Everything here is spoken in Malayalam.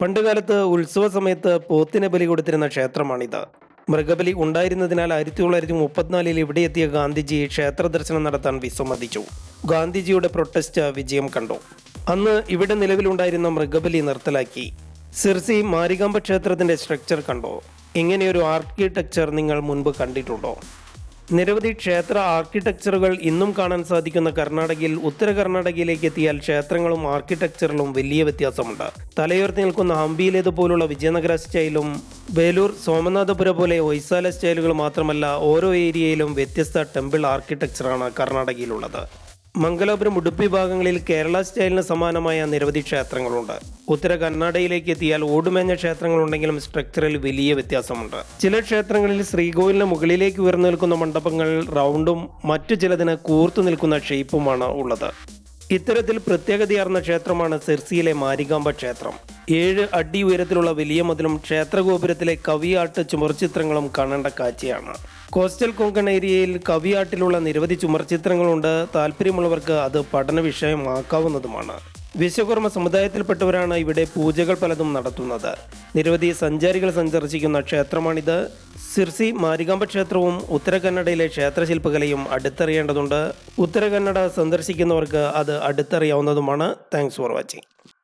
പണ്ടുകാലത്ത് ഉത്സവ സമയത്ത് പോത്തിനെ ബലി കൊടുത്തിരുന്ന ക്ഷേത്രമാണിത്. മൃഗബലി ഉണ്ടായിരുന്നതിനാൽ ആയിരത്തി തൊള്ളായിരത്തി മുപ്പത്തിനാലിൽ ഇവിടെ എത്തിയ ഗാന്ധിജി ക്ഷേത്ര ദർശനം നടത്താൻ വിസമ്മതിച്ചു. ഗാന്ധിജിയുടെ പ്രൊട്ടസ്റ്റ് വിജയം കണ്ടു. അന്ന് ഇവിടെ നിലവിലുണ്ടായിരുന്ന മൃഗബലി നിർത്തലാക്കി. സിർസി മാരികാമ്പ ക്ഷേത്രത്തിന്റെ സ്ട്രക്ചർ കണ്ടോ. ഇങ്ങനെയൊരു ആർക്കിടെക്ചർ നിങ്ങൾ മുൻപ് കണ്ടിട്ടുണ്ടോ? നിരവധി ക്ഷേത്ര ആർക്കിടെക്ചറുകൾ ഇന്നും കാണാൻ സാധിക്കുന്ന കർണാടകയിൽ ഉത്തര കർണാടകയിലേക്ക് എത്തിയാൽ ക്ഷേത്രങ്ങളും ആർക്കിടെക്ചറിലും വലിയ വ്യത്യാസമുണ്ട്. തലയുയർത്തി നിൽക്കുന്ന ഹംപിയിലേതുപോലുള്ള വിജയനഗര സ്റ്റൈലും വേലൂർ സോമനാഥപുര പോലെ ഒയ്സാല സ്റ്റൈലുകൾ മാത്രമല്ല ഓരോ ഏരിയയിലും വ്യത്യസ്ത ടെമ്പിൾ ആർക്കിടെക്ചറാണ് കർണാടകയിലുള്ളത്. മംഗലാപുരം ഉടുപ്പി ഭാഗങ്ങളിൽ കേരള സ്റ്റൈലിന് സമാനമായ നിരവധി ക്ഷേത്രങ്ങളുണ്ട്. ഉത്തര കർണാടകയിലേക്ക് എത്തിയാൽ ഓടുമേഞ്ഞ ക്ഷേത്രങ്ങളുണ്ടെങ്കിലും സ്ട്രക്ചറിൽ വലിയ വ്യത്യാസമുണ്ട്. ചില ക്ഷേത്രങ്ങളിൽ ശ്രീകോവിലിന് മുകളിലേക്ക് ഉയർന്നു നിൽക്കുന്ന മണ്ഡപങ്ങൾ റൗണ്ടും മറ്റു ചിലതിന് കൂർത്തു നിൽക്കുന്ന ഷേപ്പുമാണ് ഉള്ളത്. ഇത്തരത്തിൽ പ്രത്യേകതയാർന്ന ക്ഷേത്രമാണ് സിർസിയിലെ മാരികാമ്പ ക്ഷേത്രം. ഏഴ് അടി ഉയരത്തിലുള്ള വലിയ മതിലും ക്ഷേത്രഗോപുരത്തിലെ കവിയാട്ട് ചുമർചിത്രങ്ങളും കാണേണ്ട കാഴ്ചയാണ്. കോസ്റ്റൽ കൊങ്കൺ ഏരിയയിൽ കവിയാട്ടിലുള്ള നിരവധി ചുമർചിത്രങ്ങളുണ്ട് താല്പര്യമുള്ളവർക്ക് അത് പഠന വിഷയമാക്കാവുന്നതുമാണ്. വിശ്വകർമ്മ സമുദായത്തിൽപ്പെട്ടവരാണ് ഇവിടെ പൂജകൾ പലതും നടത്തുന്നത്. നിരവധി സഞ്ചാരികൾ സന്ദർശിക്കുന്ന ക്ഷേത്രമാണിത്. സിർസി മാരികാമ്പ ക്ഷേത്രവും ഉത്തര കന്നഡയിലെ ക്ഷേത്രശില്പകലയും അടുത്തറിയേണ്ടതുണ്ട്. ഉത്തര കന്നഡ സന്ദർശിക്കുന്നവർക്ക് അത് അടുത്തറിയാവുന്നതുമാണ്. Thanks for watching.